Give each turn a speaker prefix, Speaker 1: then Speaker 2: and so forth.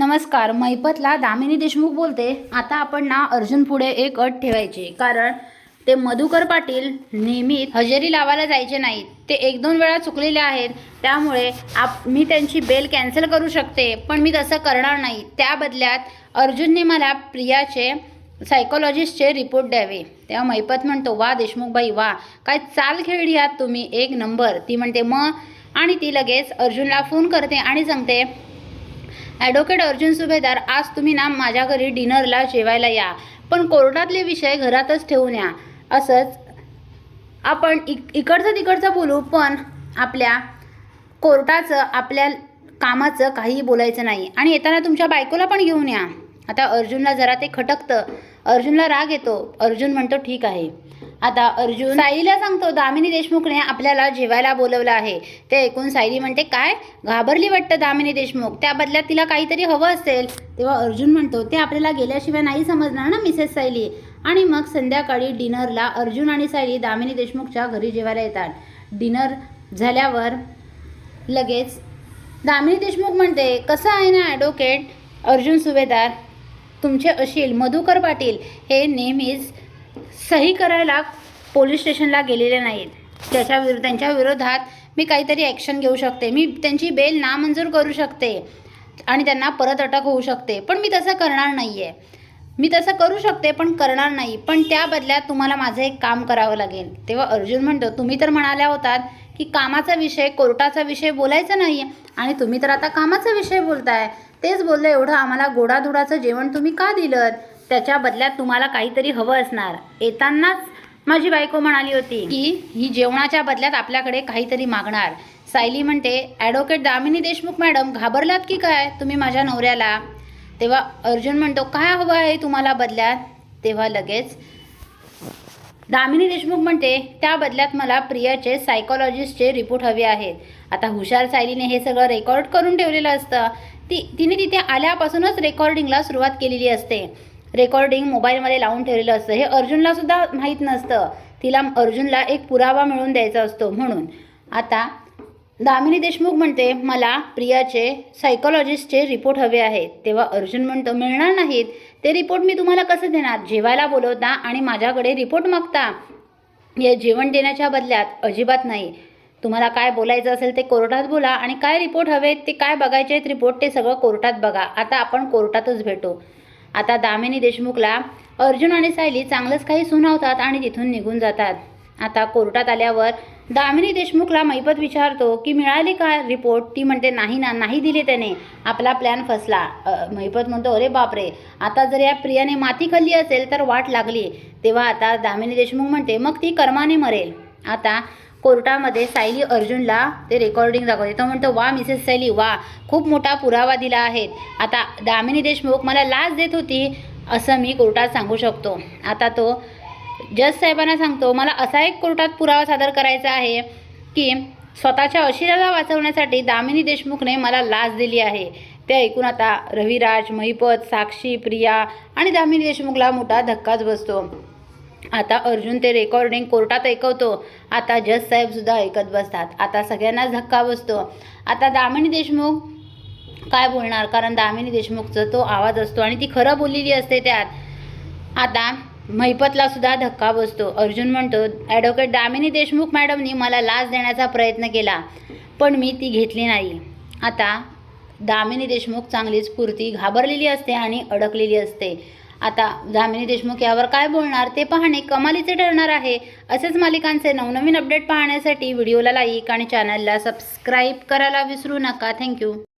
Speaker 1: नमस्कार मैपतला दामिनी देशमुख बोलते. आता आपण ना अर्जुन पुढे एक अट ठेवायची. कारण ते मधुकर पाटील नेहमी हजेरी लावायला जायचे नाहीत. ते एक दोन वेळा चुकलेले आहेत. त्यामुळे आप मी त्यांची बेल कॅन्सल करू शकते पण मी तसं करणार नाही. त्या बदल्यात अर्जुनने मला प्रियाचे सायकोलॉजिस्टचे रिपोर्ट द्यावे. तेव्हा मैपत म्हणतो वा देशमुखबाई वा. काय चाल खेळली आहात तुम्ही? एक नंबर. ती म्हणते मग आणि ती लगेच अर्जुनला फोन करते आणि सांगते ॲडव्होकेट अर्जुन सुभेदार आज तुम्ही ना माझ्या घरी डिनरला जेवायला या. पण कोर्टातले विषय घरातच ठेवून या. असंच आपण इक इकडचं तिकडचं बोलू पण आपल्या कोर्टाचं आपल्या कामाचं काहीही बोलायचं नाही. आणि येताना तुमच्या बायकोला पण घेऊन या. आता अर्जुनला जरा ते खटकतं. अर्जुनला राग येतो. अर्जुन म्हणतो ठीक आहे. आता अर्जुन सायलीला सांगतो दामिनी देशमुखने आपल्याला जेवायला बोलवलं आहे. ते ऐकून सायली म्हणते काय? घाबरली वाटतं दामिनी देशमुख? त्या बदल्यात तिला काहीतरी हवं असेल. तेव्हा अर्जुन म्हणतो ते आपल्याला गेल्याशिवाय नाही समजणार ना मिसेस सायली. आणि मग संध्याकाळी डिनरला अर्जुन आणि सायली दामिनी देशमुखच्या घरी जेवायला येतात. डिनर झाल्यावर लगेच दामिनी देशमुख म्हणते कसं आहे ना ॲडव्होकेट अर्जुन सुभेदार तुमचे अशील मधुकर पाटील हे नेहमीच सही करायला पोलीस स्टेशनला गेलेले नाहीत. त्याच्या विरुद्ध त्यांच्या विरोधात मी काहीतरी ॲक्शन घेऊ शकते. मी त्यांची बेल नामंजूर करू शकते आणि त्यांना परत अटक होऊ शकते. पण मी तसं करणार नाही आहे मी तसं करू शकते पण करणार नाही. पण त्या बदल्यात तुम्हाला माझं एक काम करावं लागेल. तेव्हा अर्जुन म्हणतो तुम्ही तर म्हणाल्या होतात की कामाचा विषय कोर्टाचा विषय बोलायचा नाही आहे आणि तुम्ही तर आता कामाचा विषय बोलताय. तेच बोललं एवढं आम्हाला गोडाधुडाचं जेवण तुम्ही का दिलं त्याच्या बदल्यात तुम्हाला काहीतरी हवं असणार. येतानाच माझी बायको म्हणाली होती की ही जेवणाच्या बदल्यात आपल्याकडे काहीतरी मागणार. सायली म्हणते ॲडव्होकेट दामिनी देशमुख मॅडम घाबरलात की काय तुम्ही माझ्या नवऱ्याला? तेव्हा अर्जुन म्हणतो काय हवं आहे तुम्हाला बदल्यात? तेव्हा लगेच दामिनी देशमुख म्हणते त्या बदल्यात मला प्रियाचे सायकोलॉजिस्टचे रिपोर्ट हवे आहेत. आता हुशार सायलीने हे सगळं रेकॉर्ड करून ठेवलेलं असतं. ती तिने तिथे आल्यापासूनच रेकॉर्डिंगला सुरुवात केलेली असते. रेकॉर्डिंग मोबाईलमध्ये लावून ठेवलेलं असतं. हे अर्जुनला सुद्धा माहीत नसतं. तिला अर्जुनला एक पुरावा मिळवून द्यायचा असतो म्हणून. आता दामिनी देशमुख म्हणते मला प्रियाचे सायकोलॉजिस्टचे रिपोर्ट हवे आहेत. तेव्हा अर्जुन म्हणतो मिळणार नाहीत. ते रिपोर्ट मी तुम्हाला कसं देणार? जेवायला बोलवता आणि माझ्याकडे रिपोर्ट मागता. हे जेवण देण्याच्या बदल्यात अजिबात नाही. तुम्हाला काय बोलायचं असेल ते कोर्टात बोला आणि काय रिपोर्ट हवेत ते काय बघायचे आहेत रिपोर्ट ते सगळं कोर्टात बघा. आता आपण कोर्टातच भेटू. आता दामिनी देशमुखला अर्जुन आणि सायली चांगलंच काही सुनावतात आणि तिथून निघून जातात. आता कोर्टात आल्यावर दामिनी देशमुखला मैपत विचारतो की मिळाली का रिपोर्ट? ती म्हणते नाही ना नाही दिले त्याने. आपला प्लॅन फसला. मैपत म्हणतो अरे बापरे! आता जर या प्रियाने माती खाल्ली असेल तर वाट लागली. तेव्हा आता दामिनी देशमुख म्हणते मग ती कर्माने मरेल. आता कोर्टामध्ये सायली अर्जुनला ते रेकॉर्डिंग दाखवते. तो म्हणतो वा मिसेस सायली वा खूप मोठा पुरावा दिला आहे. आता दामिनी देशमुख मला लाच देत होती असं मी कोर्टात सांगू शकतो. आता तो जज साहेबांना सांगतो मला असा एक कोर्टात पुरावा सादर करायचा आहे की स्वतःच्या अशिराला वाचवण्यासाठी दामिनी देशमुखने मला लाच दिली आहे. ते ऐकून आता रविराज महिपत साक्षी प्रिया आणि दामिनी देशमुखला मोठा धक्काच बसतो. आता अर्जुन ते रेकॉर्डिंग कोर्टात ऐकवतो. आता जज साहेबसुद्धा ऐकत बसतात. आता सगळ्यांनाच धक्का बसतो. आता दामिनी देशमुख काय बोलणार? कारण दामिनी देशमुखचा तो आवाज असतो आणि ती खरं बोललेली असते त्यात. आता महिपतला सुद्धा धक्का बसतो. अर्जुन म्हणतो ॲडव्होकेट दामिनी देशमुख मॅडमनी मला लाच देण्याचा प्रयत्न केला पण मी ती घेतली नाही. आता दामिनी देशमुख चांगलीच पुरती घाबरलेली असते आणि अडकलेली असते. आता दामिनी देशमुख यावर काय बोलणार? ते पाहणे कमालीचे ठरणार आहे. असेच मालिकांचे नवनवीन अपडेट पाहण्यासाठी व्हिडिओला लाईक आणि चॅनलला सबस्क्राईब करायला विसरू नका. थँक्यू